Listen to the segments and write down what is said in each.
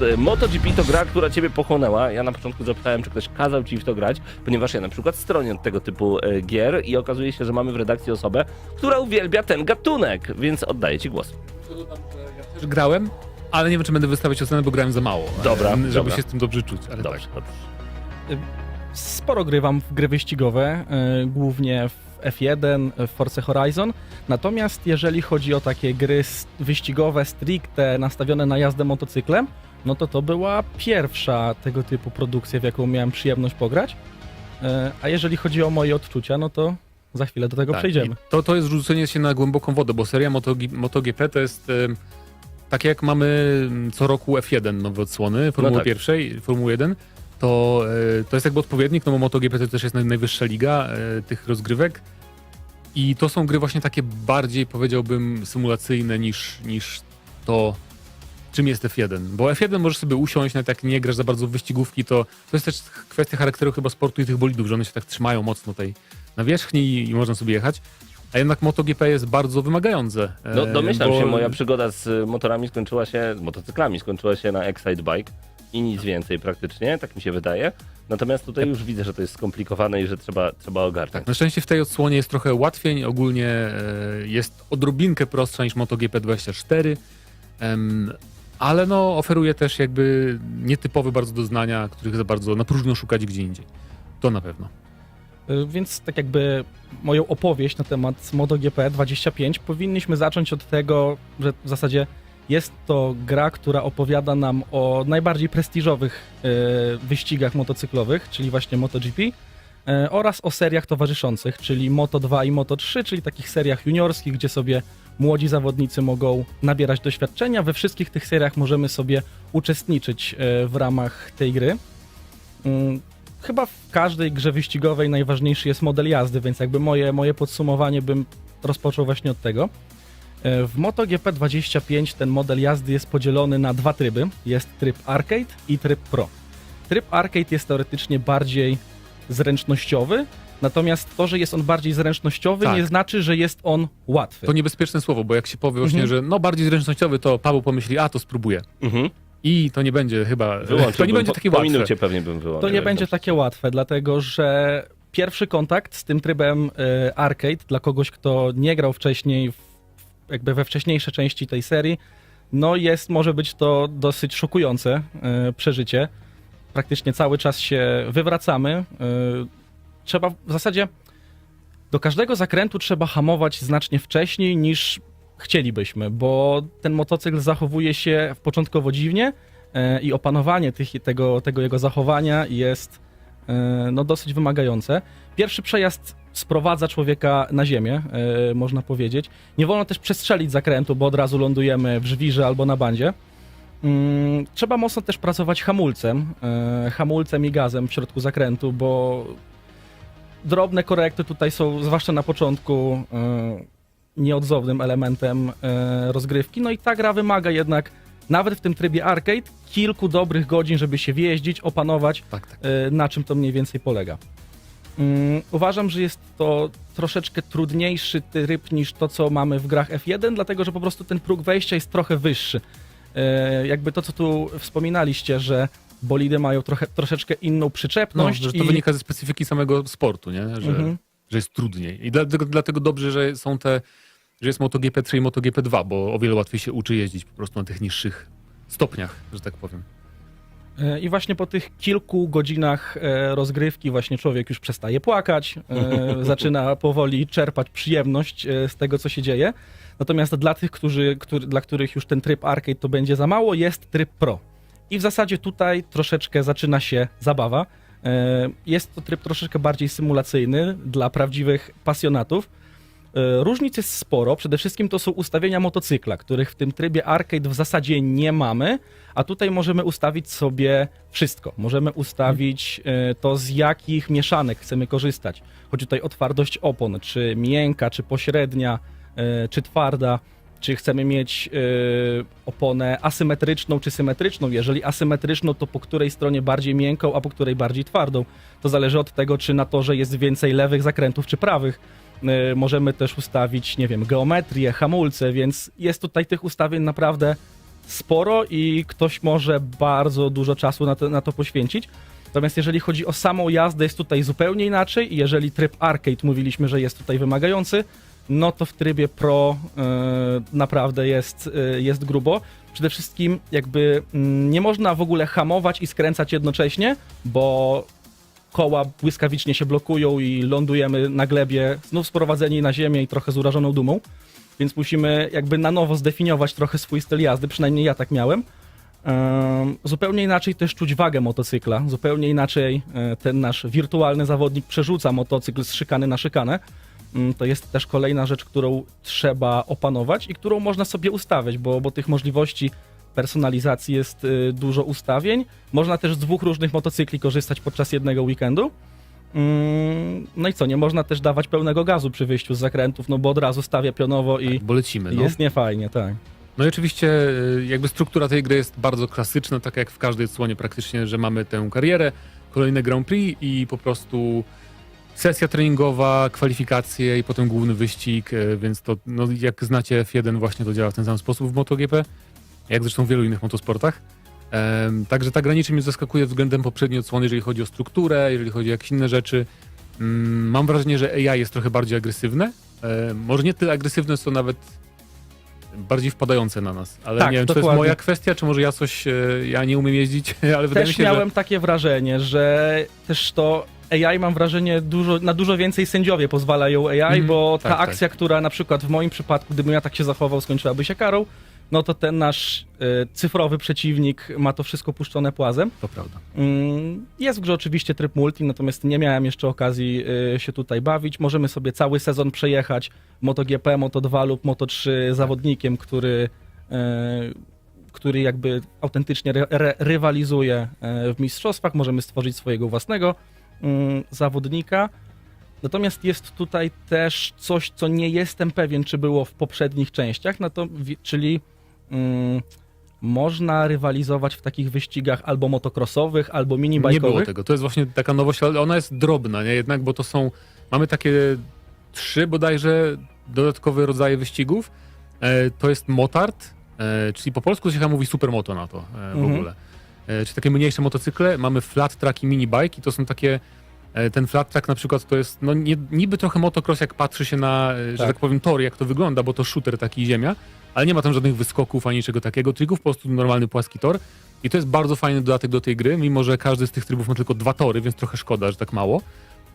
E, MotoGP to gra, która ciebie pochłonęła. Ja na początku zapytałem, czy ktoś kazał ci w to grać, ponieważ ja na przykład stronię od tego typu e, gier i okazuje się, że mamy w redakcji osobę, która uwielbia ten gatunek, więc oddaję ci głos. Też grałem, ale nie wiem, czy będę wystawiać oceny, bo grałem za mało. Dobra, e, Żeby dobra. się z tym dobrze czuć, ale Dobrze, tak. dobrze. Sporo grywam w gry wyścigowe, y, głównie w F1, w Forza Horizon. Natomiast jeżeli chodzi o takie gry wyścigowe, stricte nastawione na jazdę motocyklem, no to to była pierwsza tego typu produkcja, w jaką miałem przyjemność pograć. Y, A jeżeli chodzi o moje odczucia, no to za chwilę do tego Tak, przejdziemy. To, to jest rzucenie się na głęboką wodę, bo seria Moto, MotoGP to jest em, tak jak mamy co roku F1 nowe odsłony Formuły tak. pierwszej, Formuły 1, to, e, to jest jakby odpowiednik, no bo MotoGP to też jest naj, najwyższa liga e, tych rozgrywek i to są gry właśnie takie bardziej powiedziałbym symulacyjne niż, niż to czym jest F1, bo F1 możesz sobie usiąść, nawet jak nie grasz za bardzo w wyścigówki, to to jest też kwestia charakteru chyba sportu i tych bolidów, że one się tak trzymają mocno tej nawierzchni i, i można sobie jechać. A jednak MotoGP jest bardzo wymagające. No e, domyślam bo- się, moja przygoda z y, motorami skończyła się, z motocyklami skończyła się na Excite Bike i nic więcej praktycznie, tak mi się wydaje. Natomiast tutaj już widzę, że to jest skomplikowane i że trzeba, trzeba ogarnąć. Tak, na szczęście w tej odsłonie jest trochę łatwiej, ogólnie e, jest odrobinkę prostsza niż MotoGP 24, em, ale no oferuje też jakby nietypowe bardzo doznania, których za bardzo na próżno szukać gdzie indziej. To na pewno. Y, Więc tak jakby moją opowieść na temat MotoGP 25 powinniśmy zacząć od tego, że w zasadzie jest to gra, która opowiada nam o najbardziej prestiżowych y, wyścigach motocyklowych, czyli właśnie MotoGP y, oraz o seriach towarzyszących, czyli Moto2 i Moto3, czyli takich seriach juniorskich, gdzie sobie młodzi zawodnicy mogą nabierać doświadczenia. We wszystkich tych seriach możemy sobie uczestniczyć y, w ramach tej gry. Mm, chyba w każdej grze wyścigowej najważniejszy jest model jazdy, więc jakby moje, moje podsumowanie bym rozpoczął właśnie od tego. E, W MotoGP 25 ten model jazdy jest podzielony na dwa tryby. Jest tryb Arcade i tryb Pro. Tryb Arcade jest teoretycznie bardziej zręcznościowy, natomiast to, że jest on bardziej zręcznościowy Tak. nie znaczy, że jest on łatwy. To niebezpieczne słowo, bo jak się powie właśnie, Mhm. że no bardziej zręcznościowy, to Paweł pomyśli, a to spróbuję. Mhm. I to nie będzie chyba, to nie będzie po, takie po łatwe. minucie pewnie bym wyłączył. To nie będzie dobrze. takie łatwe, dlatego że pierwszy kontakt z tym trybem e, arcade dla kogoś, kto nie grał wcześniej, w, jakby we wcześniejsze części tej serii, no jest, może być to dosyć szokujące e, przeżycie. Praktycznie cały czas się wywracamy. E, trzeba w zasadzie do każdego zakrętu trzeba hamować znacznie wcześniej niż chcielibyśmy, bo ten motocykl zachowuje się początkowo dziwnie, e, i opanowanie tych, tego, tego jego zachowania jest e, no, dosyć wymagające. Pierwszy przejazd sprowadza człowieka na ziemię, e, można powiedzieć. Nie wolno też przestrzelić zakrętu, bo od razu lądujemy w żwirze albo na bandzie. Mm, Trzeba mocno też pracować hamulcem, hamulcem i gazem w środku zakrętu, bo drobne korekty tutaj są, zwłaszcza na początku, e, nieodzownym elementem e, rozgrywki. No i ta gra wymaga jednak nawet w tym trybie arcade kilku dobrych godzin, żeby się wjeździć, opanować, Tak, tak. e, na czym to mniej więcej polega. Mm, Uważam, że jest to troszeczkę trudniejszy tryb niż to, co mamy w grach F1, dlatego że po prostu ten próg wejścia jest trochę wyższy. Jakby to, co tu wspominaliście, że bolidy mają trochę, troszeczkę inną No, przyczepność. że to i... wynika ze specyfiki samego sportu, nie? Że, Mhm. że jest trudniej. I dlatego, dlatego dobrze, że są te, że jest MotoGP 3 i MotoGP 2, bo o wiele łatwiej się uczy jeździć po prostu na tych niższych stopniach, że tak powiem. E, I właśnie po tych kilku godzinach e, rozgrywki właśnie człowiek już przestaje płakać, e, zaczyna powoli czerpać przyjemność z tego, co się dzieje. Natomiast dla tych, którzy, który, dla których już ten tryb arcade to będzie za mało, jest tryb pro. I w zasadzie tutaj troszeczkę zaczyna się zabawa. E, Jest to tryb troszeczkę bardziej symulacyjny dla prawdziwych pasjonatów. E, Różnic jest sporo. Przede wszystkim to są ustawienia motocykla, których w tym trybie arcade w zasadzie nie mamy, a tutaj możemy ustawić sobie wszystko. Możemy ustawić e, to, z jakich mieszanek chcemy korzystać. Chodzi tutaj o twardość opon, czy miękka, czy pośrednia, czy twarda. Czy chcemy mieć e, oponę asymetryczną czy symetryczną? Jeżeli asymetryczną, to po której stronie bardziej miękką, a po której bardziej twardą? To zależy od tego, czy na torze jest więcej lewych zakrętów czy prawych. E, Możemy też ustawić, nie wiem, geometrię, hamulce, więc jest tutaj tych ustawień naprawdę sporo i ktoś może bardzo dużo czasu na to, na to poświęcić. Natomiast jeżeli chodzi o samą jazdę, jest tutaj zupełnie inaczej jeżeli tryb arcade mówiliśmy, że jest tutaj wymagający, no to w trybie pro e, naprawdę jest, e, jest grubo. Przede wszystkim jakby mm, nie można w ogóle hamować i skręcać jednocześnie, bo koła błyskawicznie się blokują i lądujemy na glebie, znów sprowadzeni na ziemię i trochę z urażoną dumą. Więc musimy jakby na nowo zdefiniować trochę swój styl jazdy, przynajmniej ja tak miałem. Zupełnie inaczej też czuć wagę motocykla, zupełnie inaczej e, ten nasz wirtualny zawodnik przerzuca motocykl z szykany na szykanę. Mm, To jest też kolejna rzecz, którą trzeba opanować i którą można sobie ustawiać, bo, bo tych możliwości personalizacji jest y, dużo ustawień. Można też z dwóch różnych motocykli korzystać podczas jednego weekendu. Mm, No i co, nie można też dawać pełnego gazu przy wyjściu z zakrętów, no bo od razu stawia pionowo i Bo lecimy, no. jest niefajnie, tak. No i oczywiście y, jakby struktura tej gry jest bardzo klasyczna, tak jak w każdej odsłonie praktycznie, że mamy tę karierę, kolejne Grand Prix i po prostu sesja treningowa, kwalifikacje i potem główny wyścig, y, więc to no, jak znacie F1 właśnie to działa w ten sam sposób w MotoGP, jak zresztą w wielu innych motosportach. Em, Także ta graniczy mnie zaskakuje względem poprzedniej odsłony, jeżeli chodzi o strukturę, jeżeli chodzi o jakieś inne rzeczy. Mm, Mam wrażenie, że AI jest trochę bardziej agresywne. E, Może nie tyle agresywne, co nawet bardziej wpadające na nas. Ale Tak, nie wiem, czy to jest dokładnie. moja kwestia, czy może ja coś, e, ja nie umiem jeździć, ale wydaje mi Też się, miałem takie wrażenie, że też to AI mam wrażenie dużo, na dużo więcej sędziowie pozwalają AI, Mhm, bo ta tak, tak. akcja, która na przykład w moim przypadku, gdybym ja tak się zachował, skończyłaby się karą, no to ten nasz y, cyfrowy przeciwnik ma to wszystko puszczone płazem. to prawda. Mm, Jest w grze oczywiście tryb multi, natomiast nie miałem jeszcze okazji y, się tutaj bawić. Możemy sobie cały sezon przejechać MotoGP, Moto2 lub Moto3 zawodnikiem, który, y, który jakby autentycznie ry, ry, rywalizuje w mistrzostwach. Możemy stworzyć swojego własnego mm, zawodnika. Natomiast jest tutaj też coś, co nie jestem pewien, czy było w poprzednich częściach, no to, czyli mm, można rywalizować w takich wyścigach albo motocrossowych, albo Nie minibajkowych. było tego. To jest właśnie taka nowość, ale ona jest drobna, nie? Jednak, bo to są, mamy takie trzy bodajże dodatkowe rodzaje wyścigów. E, to jest motard, e, czyli po polsku się chyba mówi supermoto na to e, w Mhm. ogóle. E, czyli takie mniejsze motocykle. Mamy flat track i mini bike i to są takie e, ten flat track na przykład to jest no, nie, niby trochę motocross, jak patrzy się na, e, że Tak. tak powiem, tor, jak to wygląda, bo to shooter taki i ziemia, ale nie ma tam żadnych wyskoków ani czego takiego, trików, po prostu normalny płaski tor. I to jest bardzo fajny dodatek do tej gry, mimo że każdy z tych trybów ma tylko dwa tory, więc trochę szkoda, że tak mało.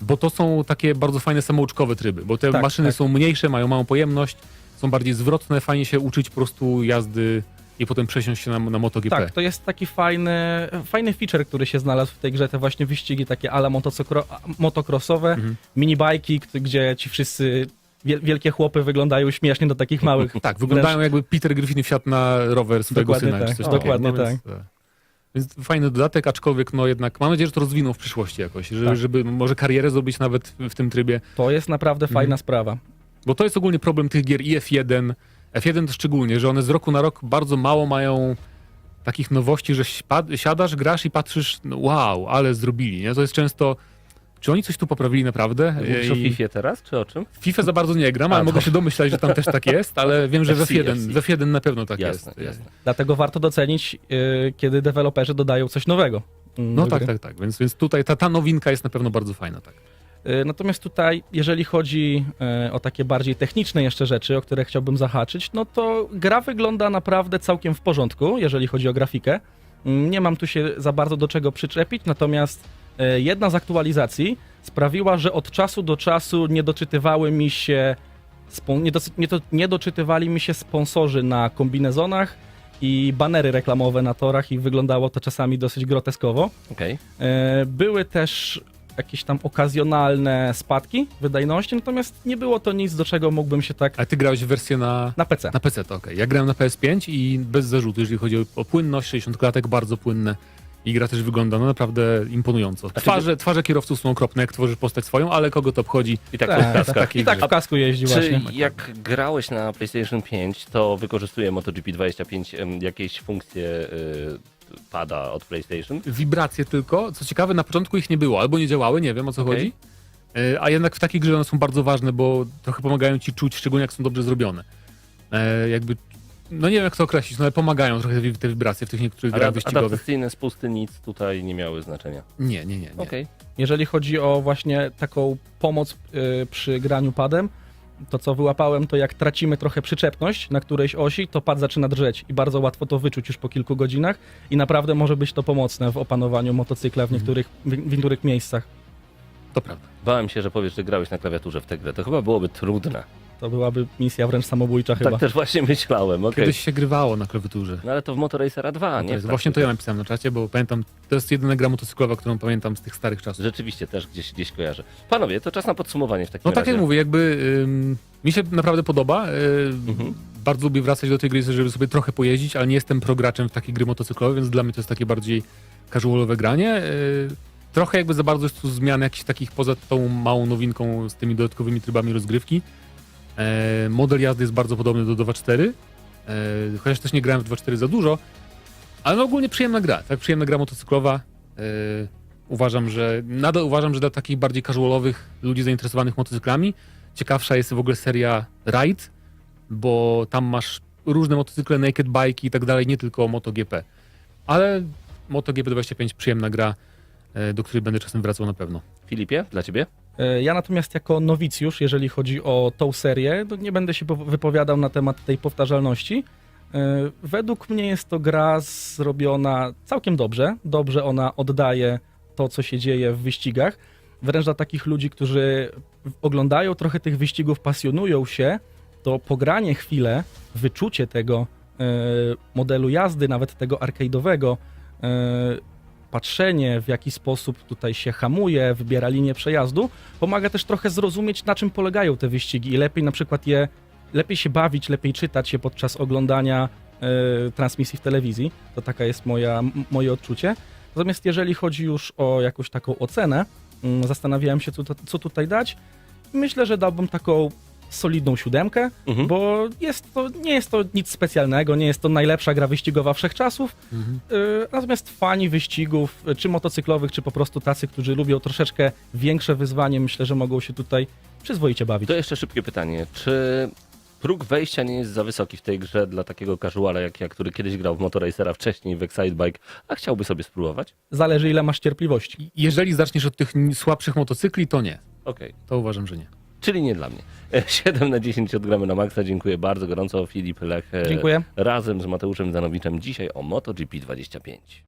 Bo to są takie bardzo fajne samouczkowe tryby, bo te Tak, maszyny tak. są mniejsze, mają małą pojemność, są bardziej zwrotne, fajnie się uczyć po prostu jazdy i potem przesiąść się na, na MotoGP. Tak, to jest taki fajny, fajny feature, który się znalazł w tej grze, te właśnie wyścigi takie ala motocrossowe, Mhm. minibajki, gdzie ci wszyscy wiel- wielkie chłopy wyglądają śmiesznie do takich małych. Tak, wyglądają jakby Peter Griffin wsiadł na rower swojego Dokładnie syna. czy tak, coś dokładnie takiego. No, Więc, e, więc fajny dodatek, aczkolwiek no jednak mam nadzieję, że to rozwiną w przyszłości jakoś, że, Tak. żeby może karierę zrobić nawet w, tym trybie. To jest naprawdę Mhm. fajna sprawa. Bo to jest ogólnie problem tych gier i F1. F1 to szczególnie, że one z roku na rok bardzo mało mają takich nowości, że siadasz, grasz i patrzysz, no wow, ale zrobili, nie? To jest często, czy oni coś tu poprawili naprawdę? Mówisz o I- FIFA teraz, czy o czym? FIFA za bardzo nie gram, A, ale to- mogę się domyślać, że tam też tak jest, ale wiem, że w FC, F1, FC. w F1 na pewno tak jasne, jest. jasne. Dlatego warto docenić, yy, kiedy deweloperzy dodają coś nowego. mm, No do tak, tak, tak. Więc, więc tutaj ta, ta nowinka jest na pewno bardzo fajna, tak. Y, Natomiast tutaj, jeżeli chodzi y, o takie bardziej techniczne jeszcze rzeczy, o które chciałbym zahaczyć, no to gra wygląda naprawdę całkiem w porządku, jeżeli chodzi o grafikę. Mm, Nie mam tu się za bardzo do czego przyczepić, natomiast y, jedna z aktualizacji sprawiła, że od czasu do czasu nie doczytywały mi się, nie, doczytywali mi się sponsorzy na kombinezonach i banery reklamowe na torach i wyglądało to czasami dosyć groteskowo. E, Były też jakieś tam okazjonalne spadki wydajności, natomiast nie było to nic, do czego mógłbym się tak A ty grałeś w wersję na, na PC. na PC, to okej. Ja grałem na PS5 i bez zarzutu, jeżeli chodzi o, o płynność, 60 klatek, bardzo płynne. I gra też wygląda no, naprawdę imponująco. ty- Twarze, twarze kierowców są okropne, jak tworzysz postać swoją, ale kogo to obchodzi? I tak, Tak, tak, klaskach. tak. I tak w kasku jeździ Czy właśnie. jak grałeś na PlayStation 5, to wykorzystuje MotoGP 25 em, jakieś funkcje y, pada od PlayStation? Wibracje tylko. Co ciekawe, na początku ich nie było, albo nie działały, nie wiem o co Okej. chodzi. E, A jednak w takiej grze one są bardzo ważne, bo trochę pomagają ci czuć, szczególnie jak są dobrze zrobione. E, jakby no nie wiem jak to określić, no ale pomagają trochę te, te wibracje w tych niektórych Ale grach wyścigowych. adaptacyjne spusty nic tutaj nie miały znaczenia. Nie, nie, nie. nie. Okej. Jeżeli chodzi o właśnie taką pomoc y, przy graniu padem, to co wyłapałem, to jak tracimy trochę przyczepność na którejś osi, to pad zaczyna drżeć i bardzo łatwo to wyczuć już po kilku godzinach i naprawdę może być to pomocne w opanowaniu motocykla w niektórych, w, w niektórych miejscach. To prawda. Bałem się, że powiesz, że grałeś na klawiaturze w tę grę. To chyba byłoby trudne. To byłaby misja wręcz samobójcza chyba. Tak też właśnie myślałem, okej. Kiedyś się grywało na klawiaturze. No ale to w Motorracera 2, To nie? jest, w właśnie to ja napisałem na czacie, bo pamiętam, to jest jedyna gra motocyklowa, którą pamiętam z tych starych czasów. Rzeczywiście też gdzieś, gdzieś kojarzę. Panowie, to czas na podsumowanie w takim No razie. tak jak mówię, jakby ym, mi się naprawdę podoba. y, Mhm. Bardzo lubię wracać do tej gry, żeby sobie trochę pojeździć, ale nie jestem prograczem w takiej gry motocyklowej, więc dla mnie to jest takie bardziej casualowe granie. Y, Trochę jakby za bardzo jest tu zmian jakichś takich poza tą małą nowinką z tymi dodatkowymi trybami rozgrywki. E, Model jazdy jest bardzo podobny do 2.4, e, chociaż też nie grałem w 2.4 za dużo, ale no ogólnie przyjemna gra, tak? Przyjemna gra motocyklowa. E, Uważam, że nadal uważam, że dla takich bardziej casualowych ludzi zainteresowanych motocyklami ciekawsza jest w ogóle seria Ride, bo tam masz różne motocykle, naked bike i tak dalej, nie tylko MotoGP. Ale MotoGP 25 przyjemna gra, e, do której będę czasem wracał na pewno. Filipie, dla ciebie? E, Ja natomiast jako nowicjusz, jeżeli chodzi o tą serię, nie będę się po- wypowiadał na temat tej powtarzalności. E, Według mnie jest to gra zrobiona całkiem dobrze. Dobrze ona oddaje to, co się dzieje w wyścigach. Wręcz dla takich ludzi, którzy oglądają trochę tych wyścigów, pasjonują się, to pogranie chwilę, wyczucie tego e, modelu jazdy, nawet tego arcade'owego, patrzenie w jaki sposób tutaj się hamuje, wybiera linię przejazdu, pomaga też trochę zrozumieć, na czym polegają te wyścigi i lepiej na przykład je, lepiej się bawić, lepiej czytać je podczas oglądania e, transmisji w telewizji. To taka jest moja, moje odczucie. Natomiast jeżeli chodzi już o jakąś taką ocenę, mm, zastanawiałem się, co, co tutaj dać. Myślę, że dałbym taką solidną siódemkę, Mhm. bo jest to, nie jest to nic specjalnego, nie jest to najlepsza gra wyścigowa wszechczasów, Yy, Natomiast fani wyścigów, y, czy motocyklowych, czy po prostu tacy, którzy lubią troszeczkę większe wyzwanie, myślę, że mogą się tutaj przyzwoicie bawić. To jeszcze szybkie pytanie. Czy próg wejścia nie jest za wysoki w tej grze dla takiego casuala jak ja, który kiedyś grał w Motorracera wcześniej, w Excitebike, a chciałby sobie spróbować? Zależy, ile masz cierpliwości. Jeżeli zaczniesz od tych słabszych motocykli, to nie. Okej, To uważam, że nie. Czyli nie dla mnie. E, 7 na 10 odgramy na maksa. Dziękuję bardzo gorąco. Filip Lech e, Dziękuję. razem z Mateuszem Zanowiczem dzisiaj o MotoGP 25.